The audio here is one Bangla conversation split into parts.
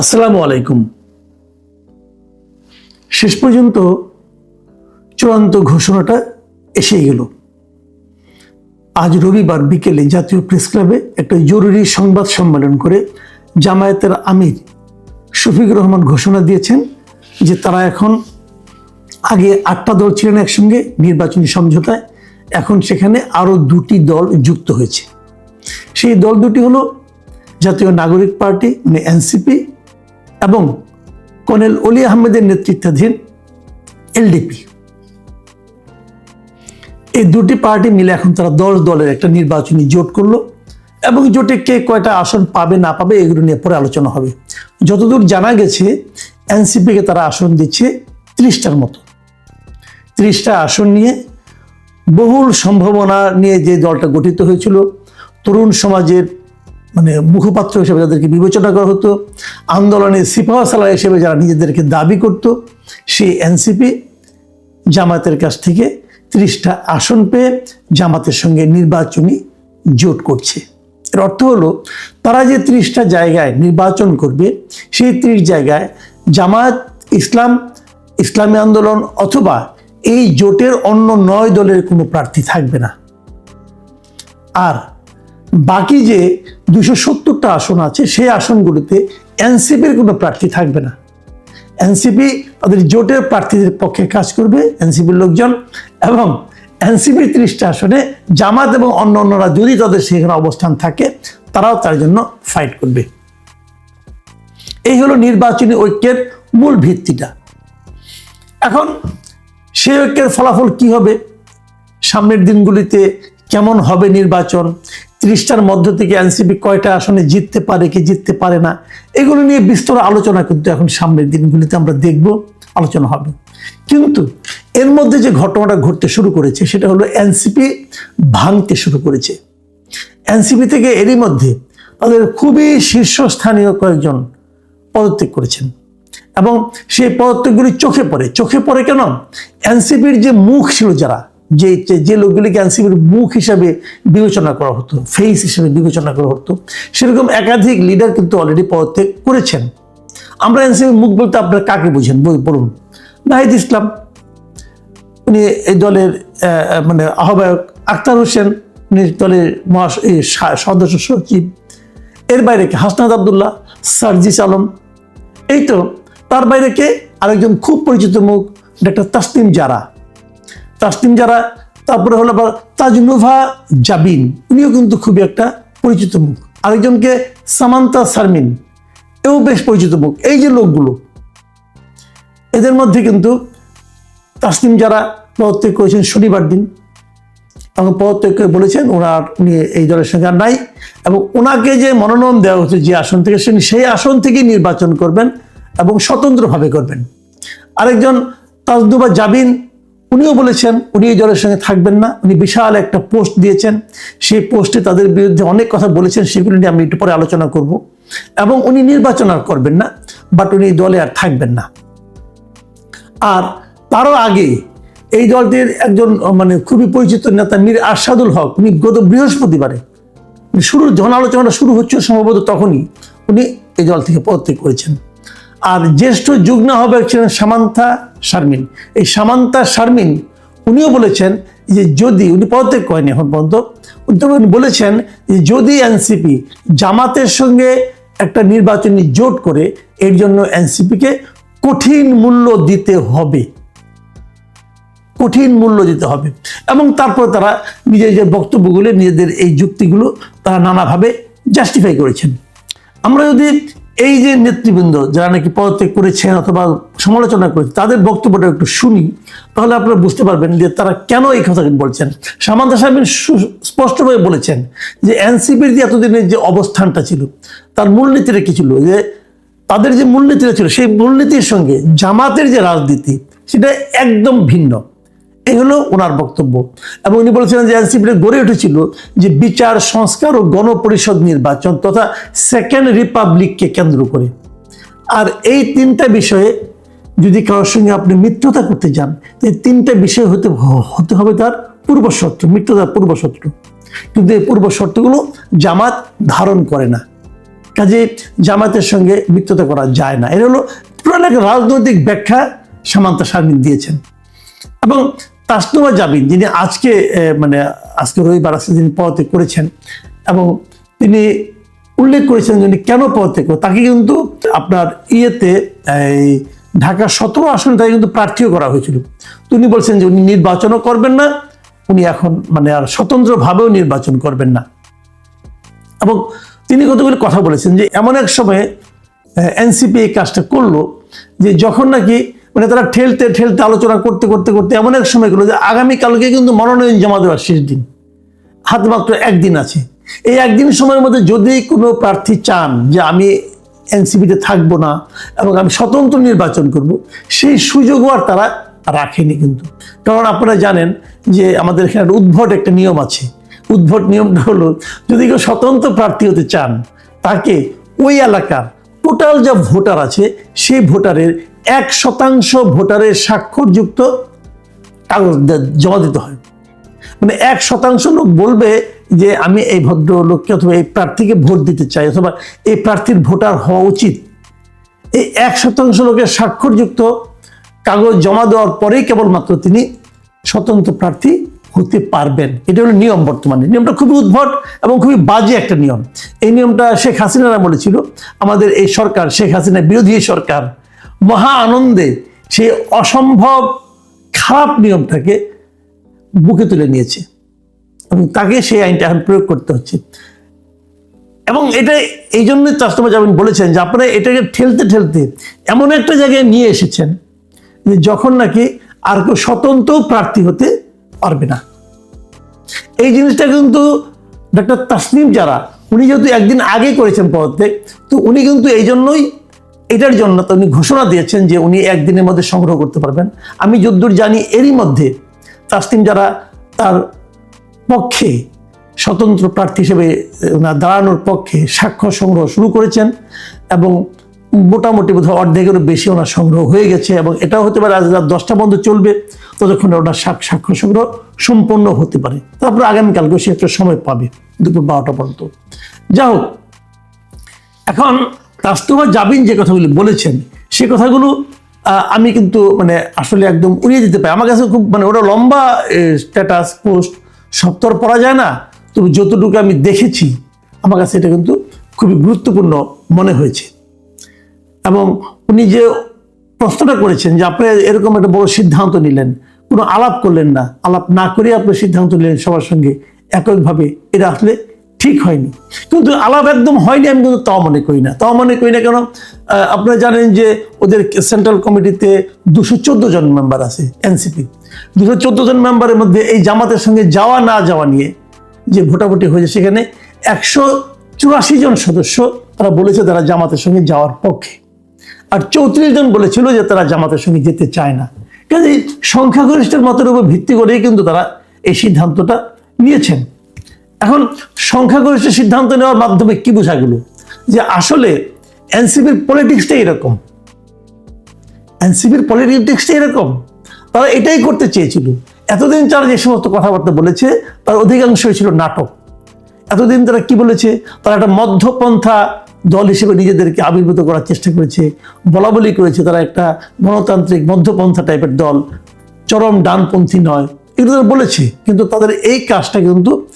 আসসালামু আলাইকুম। শেষ পর্যন্ত চূড়ান্ত ঘোষণাটা এসে গেল। আজ রবিবার বিকেলে জাতীয় প্রেস ক্লাবে একটা জরুরি সংবাদ সম্মেলন করে জামায়াতের আমির শফিকুর রহমান ঘোষণা দিয়েছেন যে তারা এখন আগে আটটা দল ছিলেন একসঙ্গে, নির্বাচনী সমঝোতায়। এখন সেখানে আরও দুটি দল যুক্ত হয়েছে। সেই দল দুটি হলো জাতীয় নাগরিক পার্টি মানে এনসিপি এবং কর্নেল অলি আহমেদের নেতৃত্বাধীন এলডিপি। এই দুটি পার্টি মিলে এখন তারা দশ দলের একটা নির্বাচনী জোট করল এবং জোটে কে কয়টা আসন পাবে, না পাবে, এগুলো নিয়ে পরে আলোচনা হবে। যতদূর জানা গেছে এনসিপিকে তারা আসন দিচ্ছে ত্রিশটার মতো। ত্রিশটা আসন নিয়ে বহুল সম্ভাবনা নিয়ে যে দলটা গঠিত হয়েছিল, তরুণ সমাজের মানে মুখপাত্র হিসেবে যাদেরকে বিবেচনা করা হতো, আন্দোলনের সিপাহ সালার হিসেবে যারা নিজেদেরকে দাবি করত, সেই এনসিপি জামাতের কাছ থেকে ত্রিশটা আসন পেয়ে জামাতের সঙ্গে নির্বাচনী জোট করছে। এর অর্থ হলো, তারা যে ত্রিশটা জায়গায় নির্বাচন করবে, সেই ত্রিশ জায়গায় জামাত ইসলাম, ইসলামী আন্দোলন অথবা এই জোটের অন্য নয় দলের কোনো প্রার্থী থাকবে না। আর বাকি যে দুশো সত্তরটা আসন আছে, সেই আসনগুলোতে এনসিপির কোনো প্রার্থী থাকবে না। এনসিপি তাদের জোটের প্রার্থীদের পক্ষে কাজ করবে এনসিপির লোকজন, এবং এনসিপির ত্রিশটা আসনে জামাত এবং অন্য অন্যরা যদি তাদের সেখানে অবস্থান থাকে, তারাও তার জন্য ফাইট করবে। এই হলো নির্বাচনী ঐক্যের মূল ভিত্তিটা। এখন সেই ঐক্যের ফলাফল কি হবে? সামনের দিনগুলিতে কেমন হবে নির্বাচন? ত্রিশটার মধ্য থেকে এনসিপি কয়টা আসনে জিততে পারে কি জিততে পারে না, এগুলো নিয়ে বিস্তর আলোচনা কিন্তু এখন সামনের দিনগুলিতে আমরা দেখব, আলোচনা হবে। কিন্তু এর মধ্যে যে ঘটনাটা ঘটতে শুরু করেছে সেটা হলো এনসিপি ভাঙতে শুরু করেছে। এনসিপি থেকে এরই মধ্যে তাদের খুবই শীর্ষস্থানীয় কয়েকজন পদত্যাগ করেছেন এবং সেই পদত্যাগগুলি চোখে পড়ে। চোখে পড়ে কেন? এনসিপির যে মুখ ছিল যারা যে যে- লোকগুলিকে এনসিপির মুখ হিসাবে বিবেচনা করা হতো ফেস হিসেবে বিবেচনা করা হতো, সেরকম একাধিক লিডার কিন্তু অলরেডি পদত্যাগ করেছেন। আমরা এনসিপির মুখ বলতে আপনারা কাকে বুঝেন? বলুন নাহিদ ইসলাম, উনি এই দলের মানে আহ্বায়ক। আক্তার হোসেন, উনি দলের মহা সদস্য সচিব। এর বাইরে কে? হাসনাদ আবদুল্লাহ, সার্জিস আলম। এই তো, তার বাইরে কে? আরেকজন খুব পরিচিত মুখ, ডাক্তার তাসলিম জারা। তাসলিম যারা, তারপরে হলো আবার তাজনুভা জাবিন, উনিও কিন্তু খুবই একটা পরিচিত মুখ। আরেকজনকে সামান্তা সারমিন, এও বেশ পরিচিত মুখ। এই যে লোকগুলো, এদের মধ্যে কিন্তু তাসলিম যারা পদত্যাগ করেছেন শনিবার দিন, এবং পদত্যাগ করে বলেছেন ওনার উনি এই দলের সঙ্গে আর নাই, এবং ওনাকে যে মনোনয়ন দেওয়া হচ্ছে যে আসন থেকে সেই আসন থেকেই নির্বাচন করবেন এবং স্বতন্ত্রভাবে করবেন। আরেকজন তাজদুবা জাবিন উনিও বলেছেন, উনি এই দলের সঙ্গে থাকবেন না। উনি বিশাল একটা পোস্ট দিয়েছেন। সেই পোস্টে তাদের বিরুদ্ধে অনেক কথা বলেছেন, সেগুলো নিয়ে আমি একটু পরে আলোচনা করব। এবং উনি নির্বাচন আর করবেন না, বাট উনি দলে আর থাকবেন না। আর তারও আগে এই দলটির একজন মানে খুবই পরিচিত নেতা মীর আরশাদুল হক, উনি গত বৃহস্পতিবারে শুরুর জন আলোচনাটা শুরু হচ্ছে সম্ভবত তখনই, উনি এই দল থেকে পদত্যাগ করেছেন। আর জ্যেষ্ঠ যুগ্ম আহ্বায়ক ছিলেন সামান্থা শারমিন। এই সামান্তা শারমিন, উনিও বলেছেন যে যদি, উনি পদত্যাগ করেনি এখন পর্যন্ত উনি বলেছেন যে যদি এনসিপি জামাতের সঙ্গে একটা নির্বাচনী জোট করে, এর জন্য এনসিপিকে কঠিন মূল্য দিতে হবে। কঠিন মূল্য দিতে হবে। এবং তারপর তারা নিজের যে বক্তব্যগুলো, নিজেদের এই যুক্তিগুলো তারা নানাভাবে জাস্টিফাই করেছেন। আমরা যদি এই যে নেতৃবৃন্দ যারা নাকি পদত্যাগ করেছেন অথবা সমালোচনা করেছে তাদের বক্তব্যটা একটু শুনি, তাহলে আপনারা বুঝতে পারবেন যে তারা কেন এই কথা বলছেন। সামান্তা সাহেব স্পষ্টভাবে বলেছেন যে এনসিপির যে এতদিনের যে অবস্থানটা ছিল, তার মূলনীতিটা কি ছিল? যে তাদের যে মূলনীতিটা ছিল, সেই মূলনীতির সঙ্গে জামাতের যে রাজনীতি, সেটা একদম ভিন্ন। এই হলো ওনার বক্তব্য। এবং উনি বলেছিলেন যে এনসিপিটা গড়ে উঠেছিল যে বিচার, সংস্কার ও গণপরিষদ নির্বাচন তথা সেকেন্ড রিপাবলিককে কেন্দ্র করে। আর এই তিনটা বিষয়ে যদি কারোর সঙ্গে আপনি মিত্রতা করতে যান এই তিনটা বিষয় হতে হতে হবে তার পূর্বশর্ত, মিত্রতার পূর্বশর্ত। কিন্তু এই পূর্বশর্তগুলো জামাত ধারণ করে না। কাজে জামাতের সঙ্গে মিত্রতা করা যায় না। এটা হলো পুরান একটা রাজনৈতিক ব্যাখ্যা সামান্তা শারমিন দিয়েছেন। এবং তাসনুমা জাবিন যিনি আজকে মানে আজকে রবিবার আজকে যিনি পদত্যাগ করেছেন এবং তিনি উল্লেখ করেছেন যিনি কেন পদত্যাগ তাকে কিন্তু আপনার ইয়েতে, এই ঢাকা সতেরো আসনে তাকে কিন্তু প্রার্থীও করা হয়েছিল। তো উনি বলছেন যে উনি নির্বাচনও করবেন না, উনি এখন মানে আর স্বতন্ত্রভাবেও নির্বাচন করবেন না। এবং তিনি কতগুলি কথা বলেছেন যে এমন এক সময়ে এনসিপি এই কাজটা করল যে যখন নাকি মানে তারা ঠেলতে ঠেলতে আলোচনা করতে করতে করতে এমন এক সময় গেলো যে আগামীকালকে কিন্তু মনোনয়ন জমা দেওয়ার শেষ দিন। হাতে মাত্র একদিন আছে। এই একদিন সময়ের মধ্যে যদি কোনো প্রার্থী চান যে আমি এনসিপিতে থাকব না এবং আমি স্বতন্ত্র নির্বাচন করব, সেই সুযোগও আর তারা রাখেনি কিন্তু। কারণ আপনারা জানেন যে আমাদের এখানে উদ্ভট একটা নিয়ম আছে। উদ্ভট নিয়মটা হলো, যদি কেউ স্বতন্ত্র প্রার্থী হতে চান, তাকে ওই এলাকার টোটাল যা ভোটার আছে, সেই ভোটারের এক শতাংশ ভোটারের স্বাক্ষরযুক্ত কাগজ জমা দিতে হয়। মানে এক শতাংশ লোক বলবে যে, আমি এই ভদ্রলোককে অথবা এই প্রার্থীকে ভোট দিতে চাই অথবা এই প্রার্থীর ভোটার হওয়া উচিত। এই এক শতাংশ লোকের স্বাক্ষরযুক্ত কাগজ জমা দেওয়ার পরেই কেবলমাত্র তিনি স্বতন্ত্র প্রার্থী হতে পারবেন। এটা হলো নিয়ম বর্তমানে। নিয়মটা খুবই উদ্ভট এবং খুবই বাজে একটা নিয়ম। এই নিয়মটা শেখ হাসিনারা বলেছিল, আমাদের এই সরকার, শেখ হাসিনা বিরোধী সরকার মহা আনন্দে সে অসম্ভব খারাপ নিয়মটাকে বুকে তুলে নিয়েছে। এবং তাকে সেই আইনটা এখন প্রয়োগ করতে হচ্ছে। এবং এটা এই জন্যই কাস্টমার যাবেন বলেছেন যে আপনারা এটাকে ঠেলতে ঠেলতে এমন একটা জায়গায় নিয়ে এসেছেন যে যখন নাকি আর কেউ স্বতন্ত্র প্রার্থী হতে পারবে না। এই জিনিসটা কিন্তু ডাক্তার তাসনিম যারা, উনি যেহেতু একদিন আগে করেছেন পদত্যাগ, তো উনি কিন্তু এই জন্যই এটার জন্য তো উনি ঘোষণা দিয়েছেন যে উনি একদিনের মধ্যে সংগ্রহ করতে পারবেন। আমি যদ্দূর জানি এরই মধ্যে তাসনিম যারা তার পক্ষে স্বতন্ত্র প্রার্থী হিসেবে ওনার দাঁড়ানোর পক্ষে স্বাক্ষর সংগ্রহ শুরু করেছেন এবং মোটামুটি বোধহয় অর্ধেকেরও বেশি ওনার সংগ্রহ হয়ে গেছে এবং এটাও হতে পারে আজ রাত দশটা পর্যন্ত চলবে, ততক্ষণে ওনার সাক- স্বাক্ষর সংগ্রহ সম্পন্ন হতে পারে। তারপরে আগামীকালকে সে একটা সময় পাবে, দুপুর বারোটা পর্যন্ত। যা হোক, এখন কাস্তমা জাবিন যে কথাগুলি বলেছেন, সে কথাগুলো আমি কিন্তু মানে আসলে একদম উড়িয়ে দিতে পারি। আমার কাছে খুব মানে ওটা লম্বা স্ট্যাটাস পোস্ট সত্তর পড়া যায় না। তবু যতটুকু আমি দেখেছি, আমার কাছে এটা কিন্তু খুবই গুরুত্বপূর্ণ মনে হয়েছে। এবং উনি যে প্রশ্নটা করেছেন যে আপনি এরকম একটা বড় সিদ্ধান্ত নিলেন, কোনো আলাপ করলেন না, আলাপ না করে আপনি সিদ্ধান্ত নিলেন সবার সঙ্গে এককভাবে, এটা আসলে ঠিক হয়নি। কিন্তু আলাপ একদম হয়নি, আমি কিন্তু তাও মনে করি না। তাও মনে করি না কেন? আপনারা জানেন যে ওদের সেন্ট্রাল কমিটিতে দুশো চোদ্দ জন মেম্বার আছে এনসিপি দুশো চোদ্দ জন মেম্বারের মধ্যে এই জামাতের সঙ্গে যাওয়া না যাওয়া নিয়ে যে ভোটাভুটি হয়েছে সেখানে একশো চুরাশি জন সদস্য তারা বলেছে তারা জামাতের সঙ্গে যাওয়ার পক্ষে। আর চৌত্রিশ জন বলেছিল যে তারা জামাতের সঙ্গে যেতে চায় না। কাজে সংখ্যাগরিষ্ঠের মতের উপর ভিত্তি করেই কিন্তু তারা এই সিদ্ধান্তটা নিয়েছেন। এখন সংখ্যাগরিষ্ঠ সিদ্ধান্ত নেওয়ার মাধ্যমে কি বোঝা গেল? যে আসলে এনসিপির পলিটিক্সটা এরকম। এনসিপির পলিটিক্সটা এরকম। তারা এটাই করতে চেয়েছিল। এতদিন তারা যে সমস্ত কথাবার্তা বলেছে, তার অধিকাংশই ছিল নাটক। এতদিন তারা কি বলেছে? তারা একটা মধ্যপন্থা দল হিসেবে নিজেদেরকে আবির্ভূত করার চেষ্টা করেছে। বলা বলি করেছে তারা একটা গণতান্ত্রিক মধ্যপন্থা টাইপের দল। চরম ডানপন্থী নয়। এগুলো তারা বলেছে, কিন্তু তাদের এই কাজটা কিন্তু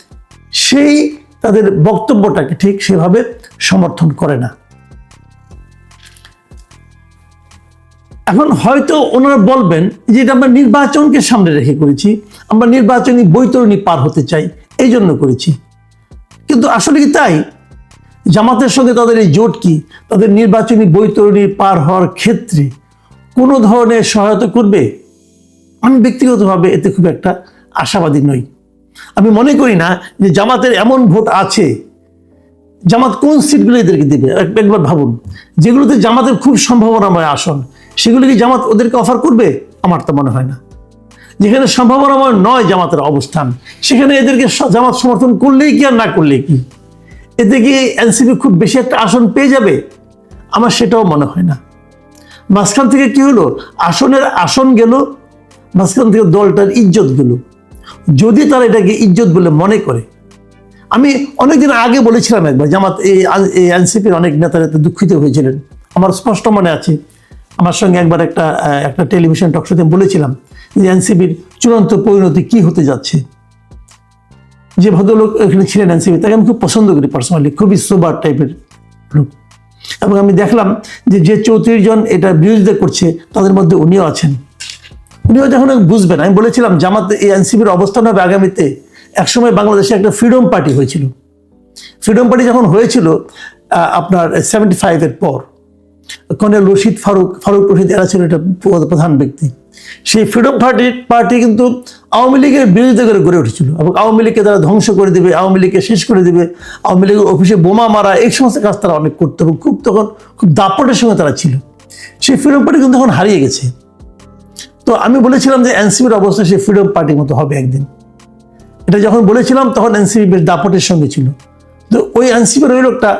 সেই তাদের বক্তব্যটাকে ঠিক সেভাবে সমর্থন করে না। এখন হয়তো ওনারা বলবেন যে এটা আমরা নির্বাচনকে সামনে রেখে করেছি, আমরা নির্বাচনী বৈতরণী পার হতে চাই এই জন্য করেছি। কিন্তু আসলে কি তাই? জামাতের সঙ্গে তাদের এই জোট কি? তাদের নির্বাচনী বৈতরণী পার হওয়ার ক্ষেত্রে কোনো ধরনের সহায়তা করবে? আমি ব্যক্তিগতভাবে এতে খুব একটা আশাবাদী নই। আমি মনে করি না যে জামাতের এমন ভোট আছে। জামাত কোন সিটগুলো এদেরকে দেবে? একবার ভাবুন। যেগুলোতে জামাতের খুব সম্ভাবনাময় আসন, সেগুলো কি জামাত ওদেরকে অফার করবে? আমার তো মনে হয় না। যেখানে সম্ভাবনাময় নয় জামাতের অবস্থান, সেখানে এদেরকে জামাত সমর্থন করলেই কি আর না করলেই কি? এতে কি এনসিপি খুব বেশি একটা আসন পেয়ে যাবে? আমার সেটাও মনে হয় না। মাঝখান থেকে কি হলো? আসনের আসন গেল, মাঝখান থেকে দলটার ইজ্জত গেল। যদি তারা এটাকে ইজ্জত বলে মনে করে, আমি অনেকদিন আগে বলেছিলাম একবার জামাত এই এনসিপির অনেক নেতারা এতে দুঃখিত হয়েছিলেন। আমার স্পষ্ট মনে আছে, আমার সঙ্গে একবার একটা একটা টেলিভিশন টকশোতে বলেছিলাম যে এনসিপির চূড়ান্ত পরিণতি কি হতে যাচ্ছে। যে ভদ্রলোক এখানে ছিলেন এনসিপি, তাকে আমি খুব পছন্দ করি পার্সোনালি খুবই সোবার টাইপের লোক। এবং আমি দেখলাম যে যে চৌত্রিশ জন এটা বিরোধিতা করছে, তাদের মধ্যে উনিও আছেন। উনিও যখন বুঝবেন, আমি বলেছিলাম জামাত এই এনসিপির অবস্থান হবে আগামীতে। একসময় বাংলাদেশে একটা ফ্রিডম পার্টি হয়েছিল। ফ্রিডম পার্টি যখন হয়েছিল আপনার সেভেন্টি ফাইভের পর, কর্নেল রশিদ ফারুক ফারুক রশিদ এরা ছিল এটা প্রধান ব্যক্তি। সেই ফ্রিডম পার্টি পার্টি কিন্তু আওয়ামী লীগের বিরোধিতা করে গড়ে উঠেছিল এবং আওয়ামী লীগকে তারা ধ্বংস করে দেবে, আওয়ামী লীগকে শেষ করে দেবে, আওয়ামী লীগের অফিসে বোমা মারা, এই সমস্ত কাজ তারা অনেক করতো এবং খুব তখন খুব দাপটের সঙ্গে তারা ছিল। সেই ফ্রিডম পার্টি কিন্তু এখন হারিয়ে গেছে। তো আমি বলেছিলাম যে এনসিপির অবস্থা সেই ফ্রিডম পার্টির মতো হবে একদিন। এটা যখন বলেছিলাম, তখন এনসিপি বেশ দাপটের সঙ্গে ছিল। তো ওই এনসিপির ওই লোকটা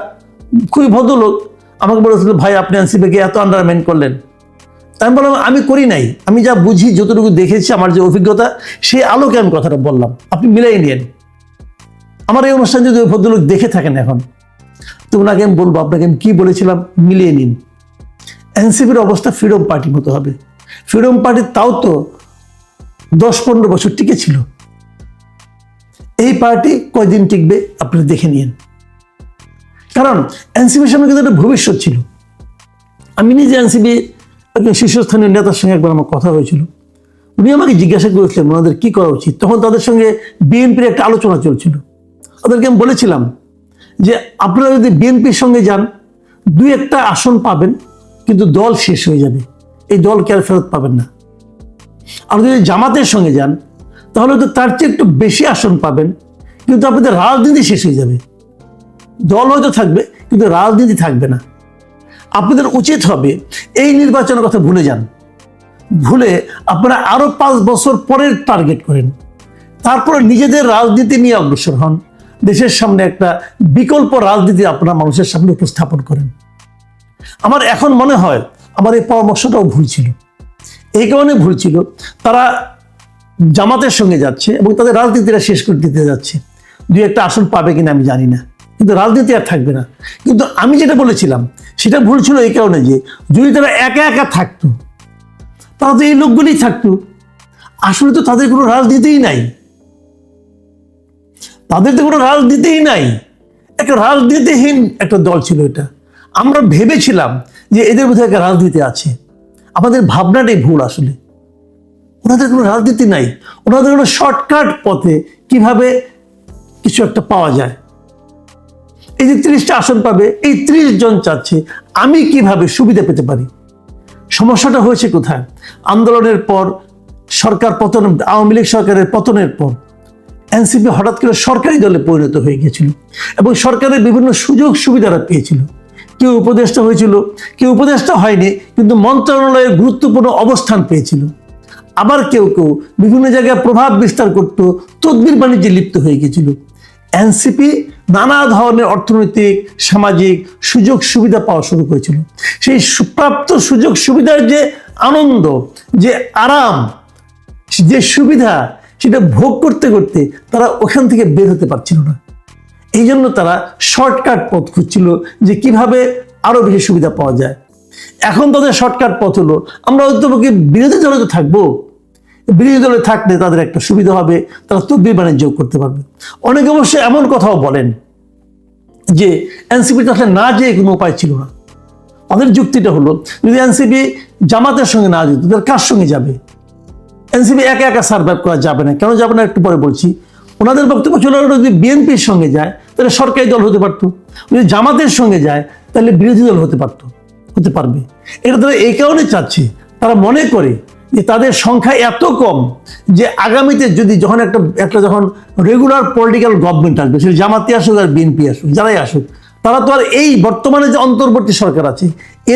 খুবই ভদ্রলোক, আমাকে বলেছিল, ভাই, আপনি এনসিপিকে এত আন্ডারমাইন করলেন? আমি বললাম, আমি করি নাই। আমি যা বুঝি, যতটুকু দেখেছি, আমার যে অভিজ্ঞতা, সেই আলোকে আমি কথাটা বললাম। আপনি মিলাই নিয়েন। আমার এই অনুষ্ঠান যদি ওই ভদ্রলোক দেখে থাকেন এখন, তো ওনাকে আমি বলব, আপনাকে আমি কী বলেছিলাম, মিলিয়ে নিন। এনসিপির অবস্থা ফ্রিডম পার্টির মতো হবে। ফ্রিডম পার্টি তাও তো দশ পনেরো বছর টিকে ছিল। এই পার্টি কয়দিন টিকবে আপনারা দেখে নিন। কারণ এনসিপির সামনে কিন্তু একটা ভবিষ্যৎ ছিল। আমি নিজে এনসিপি একজন শীর্ষস্থানীয় নেতার সঙ্গে একবার আমার কথা হয়েছিল। উনি আমাকে জিজ্ঞাসা করেছিলেন, ওনাদের কি করা উচিত? তখন তাদের সঙ্গে বিএনপির একটা আলোচনা চলছিল। ওদেরকে আমি বলেছিলাম যে, আপনারা যদি বিএনপির সঙ্গে যান, দুই একটা আসন পাবেন, কিন্তু দল শেষ হয়ে যাবে। এই দলকে আর ফেরত পাবেন না। আর যদি জামাতের সঙ্গে যান, তাহলে তো তার চেয়ে একটু বেশি আসন পাবেন, কিন্তু আপনাদের রাজনীতি শেষ হয়ে যাবে। দল হয়তো থাকবে, কিন্তু রাজনীতি থাকবে না। আপনাদের উচিত হবে এই নির্বাচনের কথা ভুলে যান। ভুলে আপনারা আরও পাঁচ বছর পরের টার্গেট করেন। তারপরে নিজেদের রাজনীতি নিয়ে অগ্রসর হন। দেশের সামনে একটা বিকল্প রাজনীতি আপনারা মানুষের সামনে উপস্থাপন করেন। আমার এখন মনে হয় আমার এই পরামর্শটাও ভুল ছিল। এই কারণে ভুল ছিল। তারা জামাতের সঙ্গে যাচ্ছে এবং তাদের রাজনীতিটা শেষ করে দিতে যাচ্ছে। দুই একটা আসন পাবে কিনা আমি জানি না। কিন্তু রাজনীতি আর থাকবে না। কিন্তু আমি যেটা বলেছিলাম, সেটা ভুল ছিল এই কারণে যে, যদি তারা একা একা থাকতো, তারা তো এই লোকগুলি থাকতো। আসলে তো তাদের কোনো রাজনীতিই নাই। তাদের তো কোনো রাজনীতিই নাই। একটা রাজনীতিহীন একটা দল ছিল এটা। আমরা ভেবেছিলাম যে এদের মধ্যে একটা রাজনীতি আছে। আমাদের ভাবনাটাই ভুল আসলে। ওনাদের কোনো রাজনীতি নাই। ওনাদের কোনো শর্টকাট পথে কীভাবে কিছু একটা পাওয়া যায়। এই যে ত্রিশটা আসন পাবে, এই ত্রিশ জন চাচ্ছে, আমি কীভাবে সুবিধা পেতে পারি? সমস্যাটা হয়েছে কোথায়? আন্দোলনের পর, সরকার পতন, আওয়ামী লীগ সরকারের পতনের পর, এনসিপি হঠাৎ করে সরকারি দলে পরিণত হয়ে গিয়েছিল এবং সরকারের বিভিন্ন সুযোগ সুবিধারা পেয়েছিল। কেউ উপদেষ্টা হয়েছিল, কেউ উপদেষ্টা হয়নি, কিন্তু মন্ত্রণালয়ের গুরুত্বপূর্ণ অবস্থান পেয়েছিল। আবার কেউ কেউ বিভিন্ন জায়গায় প্রভাব বিস্তার করত, তদ্বির বাণিজ্যে লিপ্ত হয়ে গিয়েছিল এনসিপি নানা ধরনের অর্থনৈতিক, সামাজিক সুযোগ সুবিধা পাওয়া শুরু করেছিল। সেই প্রাপ্ত সুযোগ সুবিধার যে আনন্দ, যে আরাম, যে সুবিধা, সেটা ভোগ করতে করতে তারা ওখান থেকে বের হতে পারছিল না। এই জন্য তারা শর্টকাট পথ খুঁজছিল যে কীভাবে আরও বেশি সুবিধা পাওয়া যায়। এখন তাদের শর্টকাট পথ হলো, আমরা হয়তো বিরোধী দলে তো থাকব। বিরোধী দলে থাকলে তাদের একটা সুবিধা হবে, তারা তদ্বির বাণিজ্য করতে পারবে। অনেকে অবশ্য এমন কথাও বলেন যে এনসিপি আসলে না যেয়ে কোনো উপায় ছিল না। তাদের যুক্তিটা হলো, যদি এনসিপি জামাতের সঙ্গে না যেত, তাদের কার সঙ্গে যাবে? এনসিপি একা একা সার্ভাইভ করা যাবে না। কেন যাবে না একটু পরে বলছি। ওনাদের বক্তব্য ছিল যদি বিএনপির সঙ্গে যায়, তাহলে সরকারি দল হতে পারতো। যদি জামাতের সঙ্গে যায়, তাহলে বিরোধী দল হতে পারতো, হতে পারবে। এটা তারা এই কারণে চাচ্ছে, তারা মনে করে যে তাদের সংখ্যা এত কম যে আগামীতে যদি যখন একটা একটা যখন রেগুলার পলিটিক্যাল গভর্নমেন্ট আসবে, সেটা জামাতি আসুক আর বিএনপি আসুক, যারাই আসুক, তারা তো আর এই বর্তমানে যে অন্তর্বর্তী সরকার আছে,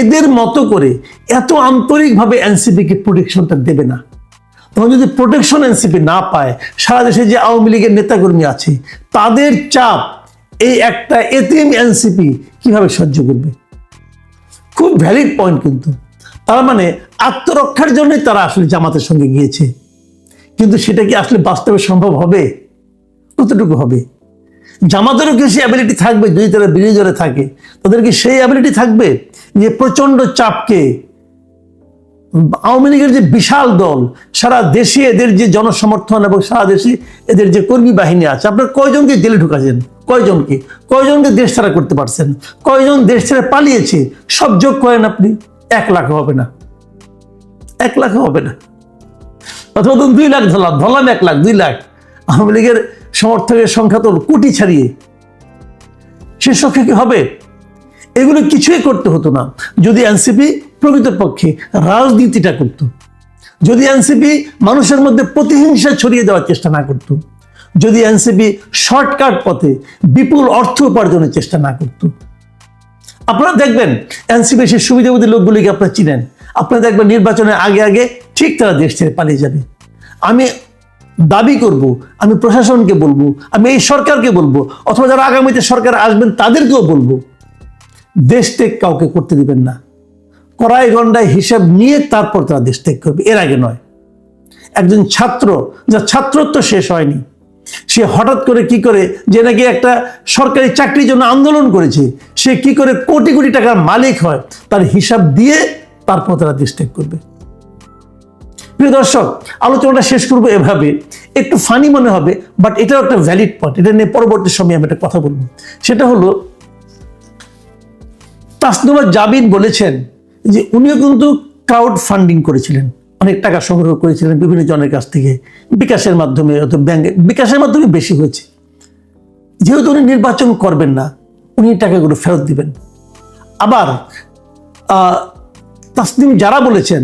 এদের মতো করে এত আন্তরিকভাবে এনসিপিকে প্রোটেকশনটা দেবে না। তখন যদি প্রোটেকশন এনসিপি না পায়, সারা দেশে যে আওয়ামী লীগের নেতাকর্মী আছে, তাদের চাপ এই একটা এতিম এনসিপি কীভাবে সহ্য করবে? খুব ভ্যালিড পয়েন্ট কিন্তু। তার মানে আত্মরক্ষার জন্যই তারা আসলে জামাতের সঙ্গে গিয়েছে। কিন্তু সেটা কি আসলে বাস্তবে সম্ভব হবে? কতটুকু হবে? জামাতেরও কি সেই অ্যাবিলিটি থাকবে? যদি তারা বিরোধী দলে থাকে, তাদের কি সেই অ্যাবিলিটি থাকবে যে প্রচণ্ড চাপকে আওয়ামী লীগের যে বিশাল দল, সারা দেশে এদের যে জনসমর্থন এবং সারা দেশে এদের যে কর্মী বাহিনী আছে, আপনার কয়জনকে জেলে ঢুকাছেন? কয়জনকে? কয়জনকে দেশ ছাড়া করতে পারছেন? কয়জন দেশ ছেড়ে পালিয়েছে? সব যোগ করেন আপনি, এক লাখ হবে না। এক লাখ হবে না। অথবা ধরুন দুই লাখ ধরলাম ধরলাম এক লাখ, দুই লাখ। আওয়ামী লীগের সমর্থকের সংখ্যা তো কোটি ছাড়িয়ে। সে সংখ্যা কি হবে? এগুলো কিছুই করতে হতো না। যদি এনসিপি প্রকৃতপক্ষে রাজনীতিটা করত। যদি এনসিপি মানুষের মধ্যে প্রতিহিংসা ছড়িয়ে দেওয়ার চেষ্টা না করত, যদি এনসিপি শর্টকাট পথে বিপুল অর্থ উপার্জনের চেষ্টা না করত। আপনারা দেখবেন, এনসিপি সেই সুবিধাবতী লোকগুলিকে আপনারা চিনেন। আপনারা দেখবেন নির্বাচনের আগে আগে ঠিক তারা দেশ ছেড়ে পালিয়ে যাবে। আমি দাবি করব, আমি প্রশাসনকে বলব, আমি এই সরকারকে বলব, অথবা যারা আগামীতে সরকার আসবেন তাদেরকেও বলব, দেশ ত্যাগ কাউকে করতে দিবেন না। কড়াই গন্ডায় হিসাব নিয়ে তারপর তারা দেশ ত্যাগ করবে। এর আগে নয়। একজন ছাত্র, যার ছাত্রত্ব শেষ হয়নি, সে হঠাৎ করে কি করে, যে নাকি একটা সরকারি চাকরির জন্য আন্দোলন করেছে, সে কি করে কোটি কোটি টাকার মালিক হয়, তার হিসাব দিয়ে তারপর তারা দেশ ত্যাগ করবে। প্রিয় দর্শক, আলোচনাটা শেষ করব এভাবে। একটু ফানি মনে হবে বাট এটাও একটা ভ্যালিড পয়েন্ট এটা নিয়ে পরবর্তী সময় আমি একটা কথা বলব। সেটা হলো, তাসনুমা জাবিন বলেছেন যে উনিও কিন্তু ক্রাউড ফান্ডিং করেছিলেন। অনেক টাকা সংগ্রহ করেছিলেন বিভিন্ন জনের কাছ থেকে। বিকাশের মাধ্যমে অথবা ব্যাংকে বিকাশের মাধ্যমে বেশি হয়েছে। যেহেতু উনি নির্বাচন করবেন না, উনি টাকাগুলো ফেরত দিবেন। আবার তাসনিম যারা বলেছেন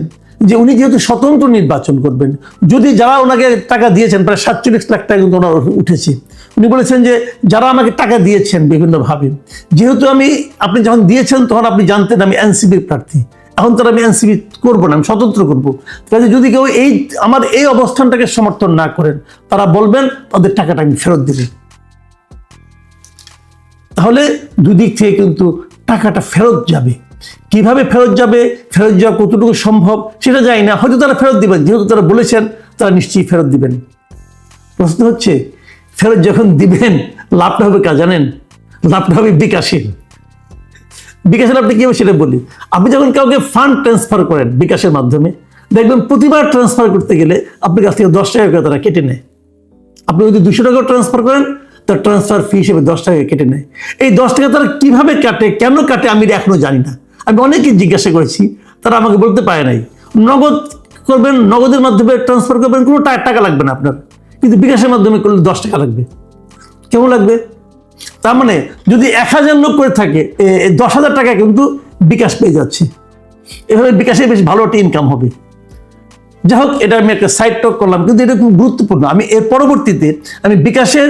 যে উনি যেহেতু স্বতন্ত্র নির্বাচন করবেন, যদি যারা ওনাকে টাকা দিয়েছেন, প্রায় সাতচল্লিশ লাখ টাকা কিন্তু ওনার উঠেছে। উনি বলেছেন যে, যারা আমাকে টাকা দিয়েছেন বিভিন্নভাবে, যেহেতু আমি, আপনি যখন দিয়েছেন, তখন আপনি জানতেন আমি এনসিবির প্রার্থী। এখন তো আর আমি এনসিবি করব না, আমি স্বতন্ত্র করব। কাজে যদি কেউ এই, আমার এই অবস্থানটাকে সমর্থন না করেন, তারা বলবেন, তাদের টাকাটা আমি ফেরত দেবে। তাহলে দুদিক থেকে কিন্তু টাকাটা ফেরত যাবে। কীভাবে ফেরত যাবে? ফেরত যাওয়া কতটুকু সম্ভব, সেটা জানি না। হয়তো তারা ফেরত দিবেন, যেহেতু তারা বলেছেন, তারা নিশ্চয়ই ফেরত দিবেন। প্রশ্ন হচ্ছে ফেরত যখন দিবেন, লাভটা হবে কাজ জানেন? লাভটা হবে বিকাশের। বিকাশের আপনি কি হবে সেটা বলি? আপনি যখন কাউকে ফান্ড ট্রান্সফার করেন বিকাশের মাধ্যমে, দেখবেন প্রতিবার ট্রান্সফার করতে গেলে আপনার কাছ থেকে দশ টাকা তারা কেটে নেয়। আপনি যদি দুশো টাকা ট্রান্সফার করেন, তার ট্রান্সফার ফি হিসেবে দশ টাকা কেটে নেয়। এই দশ টাকা তারা কীভাবে কাটে, কেন কাটে, আমি এটা এখনও জানি না। আমি অনেকেই জিজ্ঞাসা করেছি, তারা আমাকে বলতে পারে নাই। নগদ করবেন, নগদের মাধ্যমে ট্রান্সফার করবেন, কোনো টাকা লাগবে না আপনার। কিন্তু বিকাশের মাধ্যমে করলে দশ টাকা লাগবে। কেমন লাগবে? তার মানে যদি এক হাজার লোক করে থাকে দশ হাজার টাকা কিন্তু বিকাশ পেয়ে যাচ্ছে। এভাবে বিকাশে বেশ ভালো একটা ইনকাম হবে। যাই হোক, এটা আমি একটা সাইড টক করলাম, কিন্তু এটা খুব গুরুত্বপূর্ণ। আমি এর পরবর্তীতে আমি বিকাশের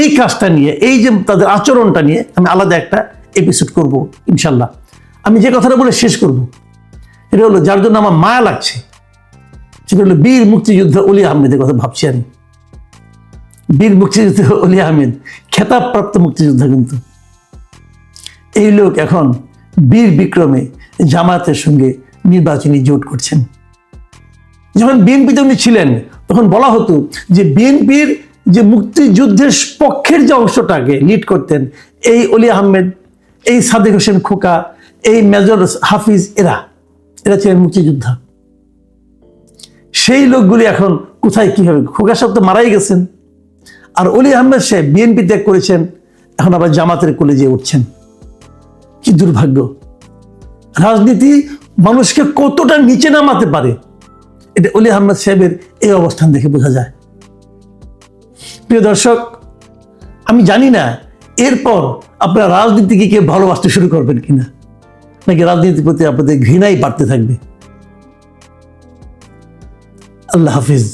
এই কাজটা নিয়ে, এই যে তাদের আচরণটা নিয়ে আমি আলাদা একটা এপিসোড করব, ইনশাল্লাহ। আমি যে কথাটা বলে শেষ করব এটা হলো, যার জন্য আমার মায়া লাগছে, সেটা হলো বীর মুক্তিযুদ্ধ অলি আহমেদের কথা ভাবছি আমি। বীর মুক্তিযুদ্ধ অলি আহমেদ খেতাবপ্রাপ্ত মুক্তিযোদ্ধা কিন্তু। এই লোক এখন বীর বিক্রমে জামায়াতের সঙ্গে নির্বাচনী জোট করছেন। যখন বিএনপিতে উনি ছিলেন, তখন বলা হতো যে বিএনপির যে মুক্তিযুদ্ধের পক্ষের যে অংশটাকে লিড করতেন, এই অলি আহমেদ, এই সাদেক হোসেন খোকা, এই মেজর হাফিজ, এরা এরা ছিলেন মুক্তিযোদ্ধা। সেই লোকগুলি এখন কোথায় কি হবে খোকা সাহেব তো মারাই গেছেন। আর অলি আহমেদ সাহেব বিএনপি ত্যাগ করেছেন, এখন আবার জামাতের কোলে যেয়ে উঠছেন। কি দুর্ভাগ্য। রাজনীতি মানুষকে কতটা নিচে নামাতে পারে, এটা অলি আহমেদ সাহেবের এই অবস্থান দেখে বোঝা যায়। প্রিয় দর্শক, আমি জানি না এরপর আপনারা রাজনীতিকে কে ভালোবাসতে শুরু করবেন কিনা, নাকি রাজনীতির প্রতি আপনাদের ঘৃণাই বাড়তে থাকবে। আল্লাহ হাফিজ।